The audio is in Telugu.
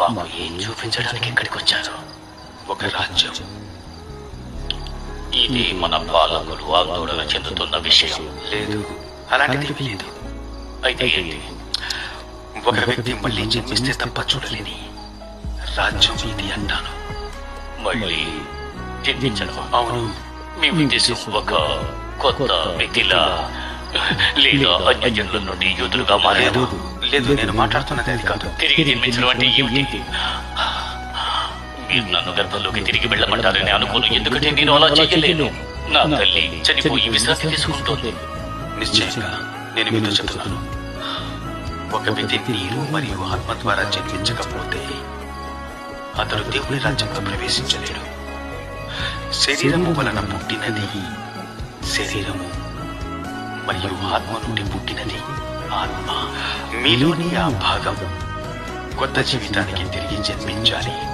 మాకు ఏం చూపించడానికి ఇక్కడికి వచ్చారు? ఒక రాజ్యం. ఇది మన పాలకులు ఆందోళన చెందుతున్న విషయం. లేదు. అలాంటిది లేదు. అయితే ఏంటి? ఒక వ్యక్తి మళ్ళీ జన్మిస్తే తప్ప చూడలేని రాజ్యం ఇది అంటాను. మళ్ళీ జన్మించడం. అవును. మీ ఉద్దేశం ఒక కొత్త వ్యక్తిలా లేదా అన్యజనుల నుండి యూదులుగా లేదు మారేదు లేదు నేను మాట్లాడుతున్నది అది కాదు. తిరిగి జన్మించడం అంటే ఏమిటి? మీరు నన్ను గర్భంలోకి తిరిగి వెళ్ళమంటారని అనుకోను. ఎందుకంటే నేను అలా చేయలేను. నా తల్లి చనిపోయి విశ్రాంతి తీసుకుంటుంది. నిశ్చయంగా నేను మీతో చెప్తున్నాను ఒక వ్యక్తి నీరు మరియు ఆత్మ ద్వారా జన్మించకపోతే అతడు దేవుని రాజ్యంలో ప్రవేశించలేడు. శరీరము వలన పుట్టినది శరీరము. మరియు ఆత్మ నుండి పుట్టినది ఆత్మ. మీలోని ఆ భాగం కొత్త జీవితానికి తిరిగి జన్మించాలి.